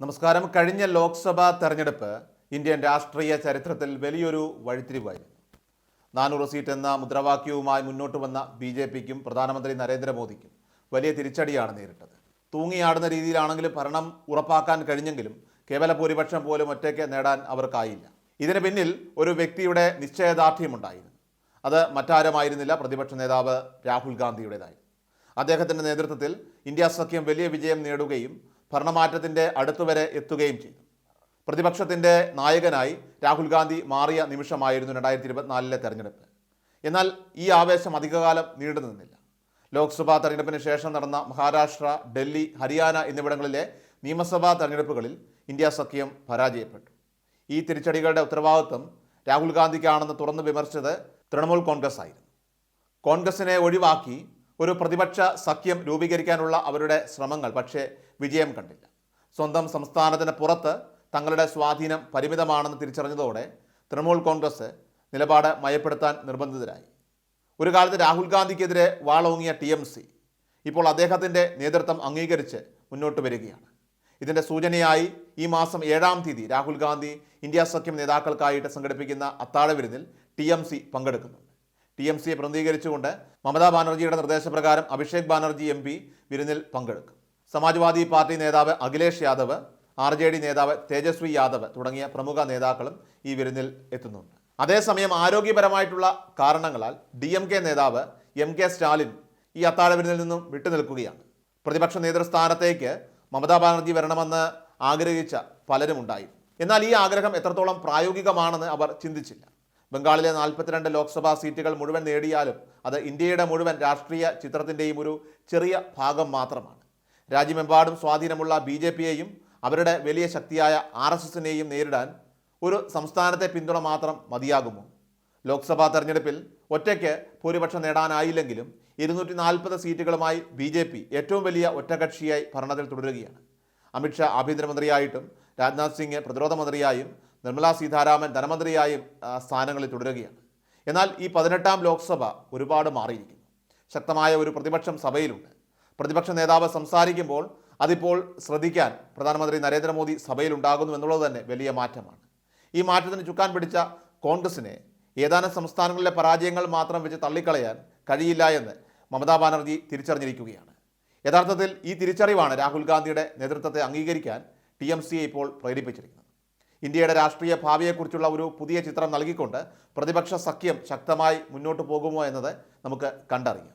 നമസ്കാരം. കഴിഞ്ഞ ലോക്സഭാ തെരഞ്ഞെടുപ്പ് ഇന്ത്യൻ രാഷ്ട്രീയ ചരിത്രത്തിൽ വലിയൊരു വഴിത്തിരിവായിരുന്നു. നാനൂറ് സീറ്റ് എന്ന മുദ്രാവാക്യവുമായി മുന്നോട്ട് വന്ന ബി ജെ പിക്കും പ്രധാനമന്ത്രി നരേന്ദ്രമോദിക്കും വലിയ തിരിച്ചടിയാണ് നേരിട്ടത്. തൂങ്ങിയാടുന്ന രീതിയിലാണെങ്കിലും ഭരണം ഉറപ്പാക്കാൻ കഴിഞ്ഞെങ്കിലും കേവല ഭൂരിപക്ഷം പോലും ഒറ്റയ്ക്ക് നേടാൻ അവർക്കായില്ല. ഇതിന് പിന്നിൽ ഒരു വ്യക്തിയുടെ നിശ്ചയദാർഢ്യമുണ്ടായിരുന്നു. അത് മറ്റാരുമായിരുന്നില്ല പ്രതിപക്ഷ നേതാവ് രാഹുൽ ഗാന്ധിയുടേതായിരുന്നു. അദ്ദേഹത്തിന്റെ നേതൃത്വത്തിൽ ഇന്ത്യ സഖ്യം വലിയ വിജയം നേടുകയും ഭരണമാറ്റത്തിന്റെ അടുത്തുവരെ എത്തുകയും ചെയ്തു. പ്രതിപക്ഷത്തിന്റെ നായകനായി രാഹുൽ ഗാന്ധി മാറിയ നിമിഷമായിരുന്നു രണ്ടായിരത്തി ഇരുപത്തിനാലിലെ തെരഞ്ഞെടുപ്പ്. എന്നാൽ ഈ ആവേശം അധികകാലം നീണ്ടു നിന്നില്ല. ലോക്സഭാ തെരഞ്ഞെടുപ്പിന് ശേഷം നടന്ന മഹാരാഷ്ട്ര ഡൽഹി ഹരിയാന എന്നിവിടങ്ങളിലെ നിയമസഭാ തെരഞ്ഞെടുപ്പുകളിൽ ഇന്ത്യ സഖ്യം പരാജയപ്പെട്ടു. ഈ തിരിച്ചടികളുടെ ഉത്തരവാദിത്വം രാഹുൽ ഗാന്ധിക്കാണെന്ന് തുറന്നു വിമർശിച്ചത് തൃണമൂൽ കോൺഗ്രസ് ആയിരുന്നു. കോൺഗ്രസിനെ ഒഴിവാക്കി ഒരു പ്രതിപക്ഷ സഖ്യം രൂപീകരിക്കാനുള്ള അവരുടെ ശ്രമങ്ങൾ പക്ഷേ വിജയം കണ്ടില്ല. സ്വന്തം സംസ്ഥാനത്തിന് പുറത്ത് തങ്ങളുടെ സ്വാധീനം പരിമിതമാണെന്ന് തിരിച്ചറിഞ്ഞതോടെ തൃണമൂൽ കോൺഗ്രസ് നിലപാട് മയപ്പെടുത്താൻ നിർബന്ധിതരായി. ഒരു കാലത്ത് രാഹുൽ ഗാന്ധിക്കെതിരെ വാളോങ്ങിയ ടി എം സി ഇപ്പോൾ അദ്ദേഹത്തിന്റെ നേതൃത്വം അംഗീകരിച്ച് മുന്നോട്ട് വരികയാണ്. ഇതിന്റെ സൂചനയായി ഈ മാസം ഏഴാം തീയതി രാഹുൽ ഗാന്ധി ഇന്ത്യ സഖ്യം നേതാക്കൾക്കായിട്ട് സംഘടിപ്പിക്കുന്ന അത്താഴ വിരുന്നിൽ ടി എം സി പങ്കെടുക്കുന്നുണ്ട്. ടി എം സിയെ പ്രതിനിധീകരിച്ചുകൊണ്ട് മമതാ ബാനർജിയുടെ നിർദ്ദേശപ്രകാരം അഭിഷേക് ബാനർജി എം പി വിരുന്നിൽ പങ്കെടുക്കും. സമാജ്വാദി പാർട്ടി നേതാവ് Akhilesh Yadav R J D നേതാവ് തേജസ്വി യാദവ് തുടങ്ങിയ പ്രമുഖ നേതാക്കളും ഈ വിരുന്നിൽ എത്തുന്നുണ്ട്. അതേസമയം ആരോഗ്യപരമായിട്ടുള്ള കാരണങ്ങളാൽ ഡി എം കെ നേതാവ് എം കെ സ്റ്റാലിൻ ഈ അത്താഴ വിരുന്നിൽ നിന്നും വിട്ടുനിൽക്കുകയാണ്. പ്രതിപക്ഷ നേതൃസ്ഥാനത്തേക്ക് മമതാ ബാനർജി വരണമെന്ന് ആഗ്രഹിച്ച പലരും എന്നാൽ ഈ ആഗ്രഹം എത്രത്തോളം പ്രായോഗികമാണെന്ന് അവർ ചിന്തിച്ചില്ല. ബംഗാളിലെ നാൽപ്പത്തിരണ്ട് ലോക്സഭാ സീറ്റുകൾ മുഴുവൻ നേടിയാലും അത് ഇന്ത്യയുടെ മുഴുവൻ രാഷ്ട്രീയ ചിത്രത്തിന്റെയും ഒരു ചെറിയ ഭാഗം മാത്രമാണ്. രാജ്യമെമ്പാടും സ്വാധീനമുള്ള ബി ജെ പിയെയും അവരുടെ വലിയ ശക്തിയായ ആർ എസ് എസിനെയും നേരിടാൻ ഒരു സംസ്ഥാനത്തെ പിന്തുണ മാത്രം മതിയാകുമോ? ലോക്സഭാ തെരഞ്ഞെടുപ്പിൽ ഒറ്റയ്ക്ക് ഭൂരിപക്ഷം നേടാനായില്ലെങ്കിലും ഇരുന്നൂറ്റി നാൽപ്പത് സീറ്റുകളുമായി ബി ജെ പി ഏറ്റവും വലിയ ഒറ്റകക്ഷിയായി ഭരണത്തിൽ തുടരുകയാണ്. അമിത്ഷാ ആഭ്യന്തരമന്ത്രിയായിട്ടും രാജ്നാഥ് സിംഗ് പ്രതിരോധ മന്ത്രിയായും നിർമ്മലാ സീതാരാമൻ ധനമന്ത്രിയായും സ്ഥാനങ്ങളിൽ തുടരുകയാണ്. എന്നാൽ ഈ പതിനെട്ടാം ലോക്സഭ ഒരുപാട് മാറിയിരിക്കുന്നു. ശക്തമായ ഒരു പ്രതിപക്ഷം സഭയിലുണ്ട്. പ്രതിപക്ഷ നേതാവ് സംസാരിക്കുമ്പോൾ അതിപ്പോൾ ശ്രദ്ധിക്കാൻ പ്രധാനമന്ത്രി നരേന്ദ്രമോദി സഭയിലുണ്ടാകുന്നു എന്നുള്ളത് തന്നെ വലിയ മാറ്റമാണ്. ഈ മാറ്റത്തിന് ചുക്കാൻ പിടിച്ച കോൺഗ്രസിനെ ഏതാനും സംസ്ഥാനങ്ങളിലെ പരാജയങ്ങൾ മാത്രം വെച്ച് തള്ളിക്കളയാൻ കഴിയില്ല എന്ന് മമതാ ബാനർജി തിരിച്ചറിഞ്ഞിരിക്കുകയാണ്. യഥാർത്ഥത്തിൽ ഈ തിരിച്ചറിവാണ് രാഹുൽ ഗാന്ധിയുടെ നേതൃത്വത്തെ അംഗീകരിക്കാൻ ടി ഇപ്പോൾ പ്രേരിപ്പിച്ചിരിക്കുന്നത്. ഇന്ത്യയുടെ രാഷ്ട്രീയ ഭാവിയെക്കുറിച്ചുള്ള ഒരു പുതിയ ചിത്രം നൽകിക്കൊണ്ട് പ്രതിപക്ഷ സഖ്യം ശക്തമായി മുന്നോട്ട് പോകുമോ എന്നത് നമുക്ക് കണ്ടറിയാം.